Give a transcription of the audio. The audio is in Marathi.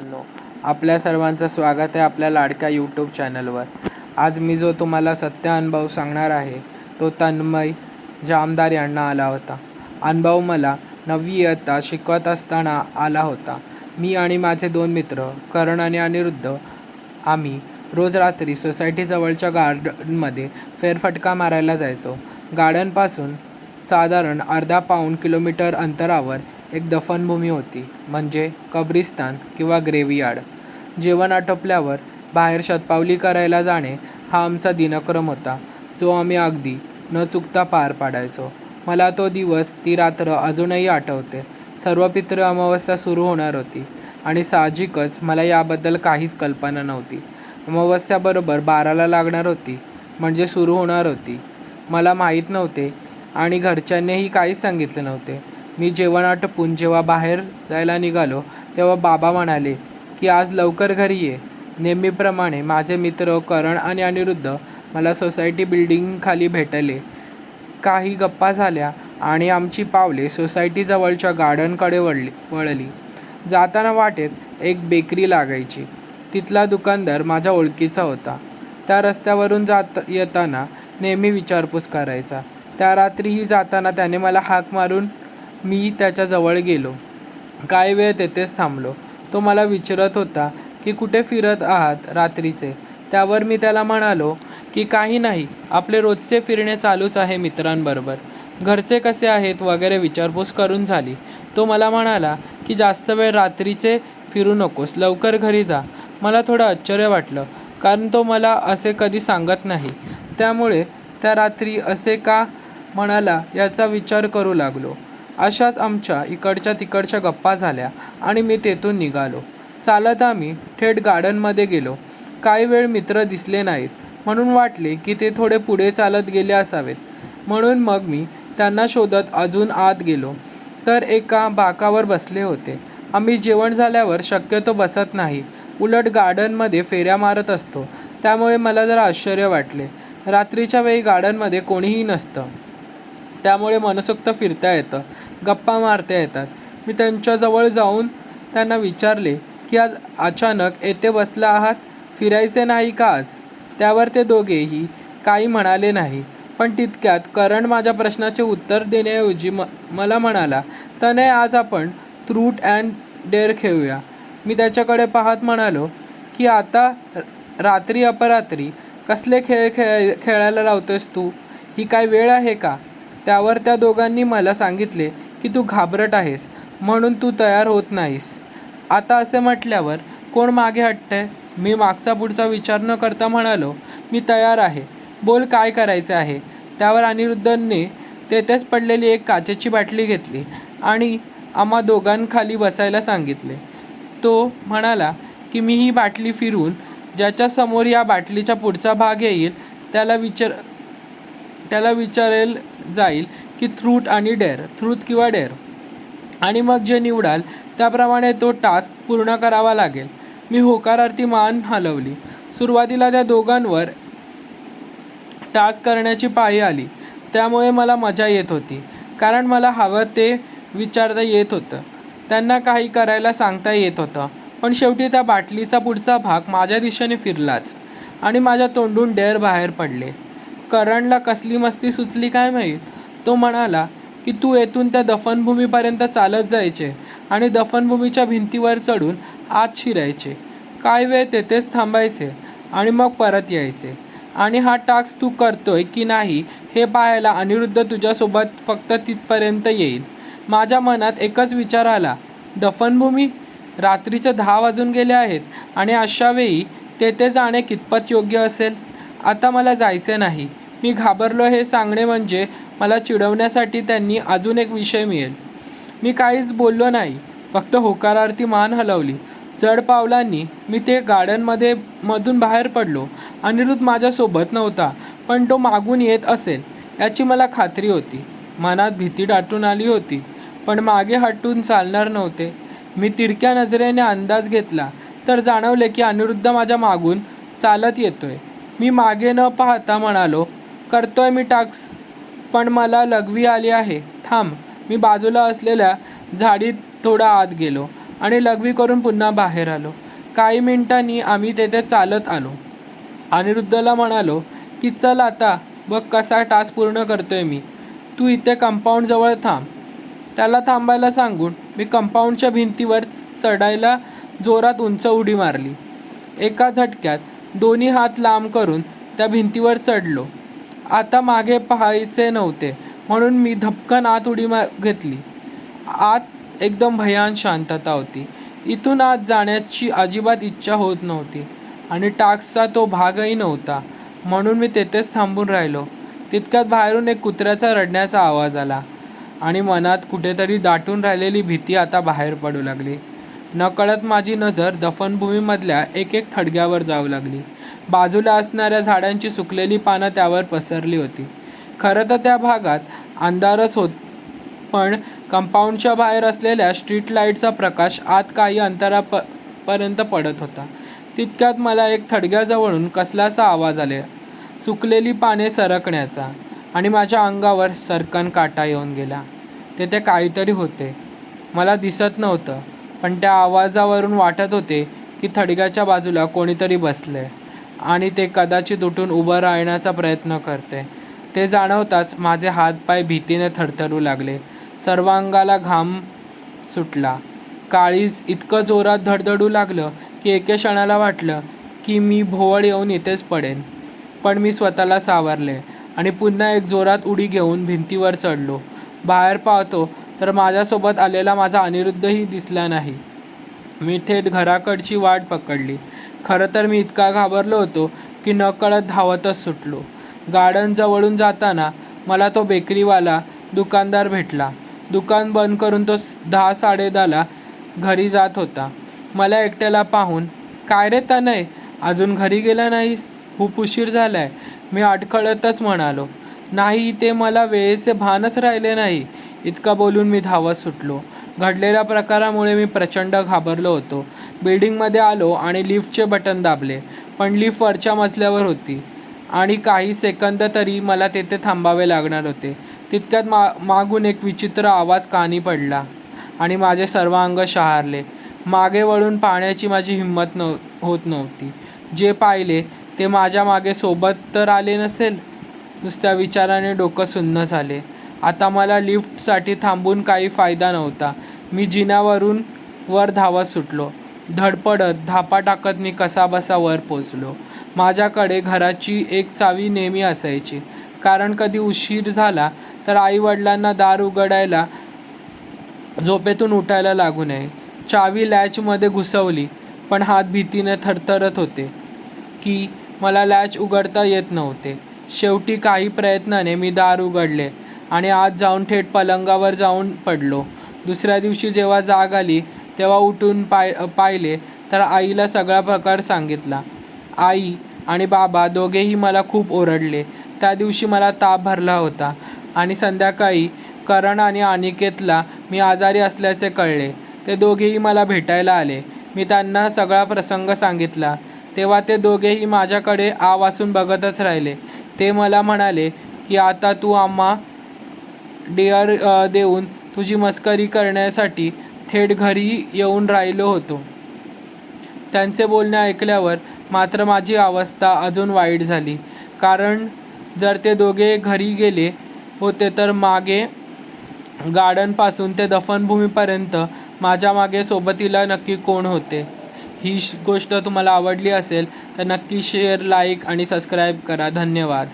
मित्रांनो आपल्या सर्वांचं स्वागत आहे आपल्या लाडक्या यूट्यूब चॅनलवर आज मी जो तुम्हाला सत्य अनुभव सांगणार आहे तो तन्मय जामदार यांना आला होता. अनुभव मला नववी इयत्ता शिकवत असताना आला होता. मी आणि माझे दोन मित्र करण आणि अनिरुद्ध आम्ही रोज रात्री सोसायटीजवळच्या गार्डनमध्ये फेरफटका मारायला जायचो. गार्डनपासून साधारण अर्धा पाऊण किलोमीटर अंतरावर एक दफनभूमी होती म्हणजे कब्रिस्तान किंवा ग्रेव्हयार्ड जेवण आटोपल्यावर बाहेर शतपावली करायला जाणे हा आमचा दिनक्रम होता जो आम्ही अगदी न चुकता पार पाडायचो. मला तो दिवस ती रात्र अजूनही आठवते. सर्व पित्र अमावस्या सुरू होणार होती आणि साहजिकच मला याबद्दल काहीच कल्पना नव्हती. अमावस्याबरोबर बाराला लागणार होती म्हणजे सुरू होणार होती. मला माहीत नव्हते आणि घरच्यांनीही काहीच सांगितले नव्हते. मी जेवण आटपून जेव्हा बाहेर जायला निघालो तेव्हा बाबा म्हणाले की आज लवकर घरी ये. नेहमीप्रमाणे माझे मित्र करण आणि अनिरुद्ध मला सोसायटी बिल्डिंगखाली भेटले. काही गप्पा झाल्या आणि आमची पावले सोसायटीजवळच्या गार्डनकडे वळली वळली. जाताना वाटेत एक बेकरी लागायची. तिथला दुकानदार माझ्या ओळखीचा होता. त्या रस्त्यावरून जात येताना नेहमी विचारपूस करायचा. त्या रात्रीही जाताना त्याने मला हाक मारून मी त्याच्याजवळ गेलो. काही वेळ तेथेच थांबलो. तो मला विचारत होता की कुठे फिरत आहात रात्रीचे? त्यावर मी त्याला म्हणालो की काही नाही. आपले रोजचे फिरणे चालूच आहे मित्रांबरोबर. घरचे कसे आहेत? वगैरे विचारपूस करून झाली. तो मला म्हणाला की जास्त वेळ रात्रीचे फिरू नकोस. लवकर घरी जा. मला थोडं आश्चर्य वाटलं कारण तो मला असे कधी सांगत नाही. त्यामुळे त्या रात्री असे का म्हणाला याचा विचार करू लागलो. अशाच आमच्या इकडच्या तिकडच्या गप्पा झाल्या आणि मी तेथून निघालो. चालत आम्ही थेट गार्डनमध्ये गेलो. काही वेळ मित्र दिसले नाहीत. म्हणून वाटले की ते थोडे पुढे चालत गेले असावेत. म्हणून मग मी त्यांना शोधत अजून आत गेलो. तर एका बाकावर बसले होते. आम्ही जेवण झाल्यावर शक्यतो बसत नाही. उलट गार्डनमध्ये फेऱ्या मारत असतो. त्यामुळे मला जरा आश्चर्य वाटले. रात्रीच्या वेळी गार्डनमध्ये कोणीही नसतं. त्यामुळे मनसोक्त फिरता येतं. गप्पा मारता येतात. मी त्यांच्याजवळ जाऊन त्यांना विचारले की आज अचानक येथे बसला आहात? फिरायचे नाही का आज? त्यावर ते दोघेही काही म्हणाले नाही पण तितक्यात करण माझ्या प्रश्नाचे उत्तर देण्याऐवजी म मला म्हणाला तने आज आपण थ्रूट अँड डेअर खेळूया. मी त्याच्याकडे पाहत म्हणालो की आता रात्री अपरात्री कसले खेळ खेळ खेळायला लावतोस तू? ही काय वेळ आहे का? त्यावर त्या दोघांनी मला सांगितले की तू घाबरट आहेस म्हणून तू तयार होत नाहीस. आता असे म्हटल्यावर कोण मागे हटतंय? मी मागचा पुढचा विचार न करता म्हणालो मी तयार आहे. बोल काय करायचं आहे? त्यावर अनिरुद्धने तेथेच पडलेली एक काचेची बाटली घेतली आणि आम्हा दोघांखाली बसायला सांगितले. तो म्हणाला की मी ही बाटली फिरून ज्याच्या समोर या बाटलीचा पुढचा भाग येईल त्याला विचार त्याला विचारेल जाईल की थ्रूट आणि डेअर थ्रूट किंवा डेअर. आणि मग जे निवडाल त्याप्रमाणे तो टास्क पूर्ण करावा लागेल. मी होकारार्थी मान हलवली. सुरुवातीला त्या दोघांवर टास्क करण्याची पाळी आली. त्यामुळे मला मजा येत होती. कारण मला हवं ते विचारता येत होतं. त्यांना काही करायला सांगता येत होतं. पण शेवटी त्या बाटलीचा पुढचा भाग माझ्या दिशेने फिरलाच. आणि माझ्या तोंडून डेअर बाहेर पडले. करणला कसली मस्ती सुचली काय माहीत? तो म्हणाला की तू येथून त्या दफनभूमीपर्यंत चालत जायचे आणि दफनभूमीच्या भिंतीवर चढून आत शिरायचे. काय वेळ तेथेच थांबायचे आणि मग परत यायचे. आणि हा टास्क तू करतोय की नाही हे पाहायला अनिरुद्ध तुझ्यासोबत फक्त तिथपर्यंत येईल. माझ्या मनात एकच विचार आला. दफनभूमी? रात्रीचे दहा वाजून गेले आहेत आणि अशावेळी तेथे जाणे कितपत योग्य असेल? आता मला जायचे नाही. मी घाबरलो हे सांगणे म्हणजे मला चिडवण्यासाठी त्यांनी अजून एक विषय मिळेल. मी काहीच बोललो नाही फक्त होकारार्थी मान हलवली. चढ पावलांनी मी ते गार्डनमध्ये मधून बाहेर पडलो. अनिरुद्ध माझ्यासोबत नव्हता पण तो मागून येत असेल याची मला खात्री होती. मनात भीती दाटून आली होती पण मागे हटून चालणार नव्हते. मी तिडक्या नजरेने अंदाज घेतला तर जाणवले की अनिरुद्ध माझ्या मागून चालत येतोय. मी मागे न पाहता म्हणालो करतोय मी टाक्स पण मला लघवी आली आहे. थांब मी बाजूला असलेल्या झाडीत थोडा आत गेलो आणि लघवी करून पुन्हा बाहेर आलो. काही मिनिटांनी आम्ही तेथे चालत आलो. अनिरुद्धला म्हणालो की चल आता बघ कसा टास्क पूर्ण करतोय मी. तू इथे कंपाऊंडजवळ थांब. त्याला थांबायला सांगून मी कंपाऊंडच्या भिंतीवर चढायला जोरात उंच उडी मारली. एका झटक्यात दोन्ही हात लांब करून त्या भिंतीवर चढलो. आता मागे पाहायचे नव्हते. म्हणून मी धपकन आत उडी मा घेतली. आत एकदम भयान शांतता होती. इथून आत जाण्याची अजिबात इच्छा होत नव्हती. आणि टास्कचा तो भागही नव्हता. म्हणून मी तेथेच थांबून राहिलो. तितक्यात बाहेरून एक कुत्र्याचा रडण्याचा आवाज आला. आणि मनात कुठेतरी दाटून राहिलेली भीती आता बाहेर पडू लागली. नकळत माझी नजर दफनभूमीमधल्या एक एक थडग्यावर जाऊ लागली. बाजूला असणाऱ्या झाडांची सुकलेली पानं त्यावर पसरली होती. खरं तर त्या भागात अंधारच होत पण कंपाऊंडच्या बाहेर असलेल्या स्ट्रीट लाईटचा प्रकाश आत काही अंतराप पर्यंत पडत होता. तितक्यात मला एक थडग्याजवळून कसलासा आवाज आले सुकलेली पाने सरकण्याचा आणि माझ्या अंगावर सरकन काटा येऊन गेला. तेथे काहीतरी होते. मला दिसत नव्हतं पण त्या आवाजावरून वाटत होते की थडग्याच्या बाजूला कोणीतरी बसले आणि ते कदाचित उठून उभं राहण्याचा प्रयत्न करते. ते जाणवताच माझे हातपाय भीतीने थरथरू लागले. सर्वांगाला घाम सुटला. काळीज इतकं जोरात धडधडू लागलं की एके क्षणाला वाटलं की मी भोवळ येऊन इथेच पडेन. पण मी स्वतःला सावरले आणि पुन्हा एक जोरात उडी घेऊन भिंतीवर चढलो. बाहेर पाहतो तर माझ्यासोबत आलेला माझा अनिरुद्धही दिसला नाही. मी थेट घराकडची वाट पकडली. खरं तर मी इतका घाबरलो होतो की नकळत धावतच सुटलो. गार्डन जवळून जाताना मला तो बेकरीवाला दुकानदार भेटला. दुकान बंद करून तो दहा दहा साडेदहाला घरी जात होता. मला एकट्याला पाहून काय रे तनय अजून घरी गेला नाहीस? खूप उशीर झालाय. मी अडखळतच म्हणालो नाही ते मला वेळेचे भानच राहिले नाही. इतका बोलून मी धावत सुटलो. घडलेल्या प्रकारामुळे मी प्रचंड घाबरलो होतो. बिल्डिंगमध्ये आलो आणि लिफ्टचे बटन दाबले. पण लिफ्ट वरच्या मजल्यावर होती. आणि काही सेकंद तरी मला तेथे थांबावे लागणार होते. तितक्यात मा मागून एक विचित्र आवाज कानी पडला आणि माझे सर्व अंग शहारले. मागे वळून पाहण्याची माझी हिंमत नव होत नव्हती. जे पाहिले ते माझ्या मागे सोबत तर आले नसेल? नुसत्या विचाराने डोकं सुन्न झाले. आता मला लिफ्टसाठी थांबून काही फायदा नव्हता. मी जिन्यावरून वर धावत सुटलो. धडपडत धापा टाकत मी कसाबसा वर पोचलो. माझ्याकडे घराची एक चावी नेहमी असायची. कारण कधी उशीर झाला तर आईवडिलांना दार उघडायला झोपेतून उठायला लागू नये. चावी लॅचमध्ये घुसवली पण हात भीतीने थरथरत होते की मला लॅच उघडता येत नव्हते. शेवटी काही प्रयत्नाने मी दार उघडले आणि आत जाऊन थेट पलंगावर जाऊन पडलो. दुसऱ्या दिवशी जेव्हा जाग आली तेव्हा उठून पाय पाहिले तर आईला सगळा प्रकार सांगितला. आई आणि बाबा दोघेही मला खूप ओरडले. त्या दिवशी मला ताप भरला होता आणि संध्याकाळी करण आणि अनिकेतला मी आजारी असल्याचे कळले. ते दोघेही मला भेटायला आले. मी त्यांना सगळा प्रसंग सांगितला. तेव्हा ते दोघेही माझ्याकडे आ वासून बघतच राहिले. ते मला म्हणाले की आता तू आम्हा डिअर देऊन तुझी मस्करी करण्यासाठी थेट घरी येऊन राहिलो होतो. त्यांचे बोलणे ऐकल्यावर मात्र माझी अवस्था अजून वाईट झाली. कारण जर ते दोघे घरी गेले होते तर मागे गार्डनपासून ते दफनभूमीपर्यंत माझ्या मागे सोबतीला नक्की कोण होते? ही श- गोष्ट तुम्हाला आवडली असेल तर नक्की शेअर लाईक आणि सबस्क्राईब करा. धन्यवाद.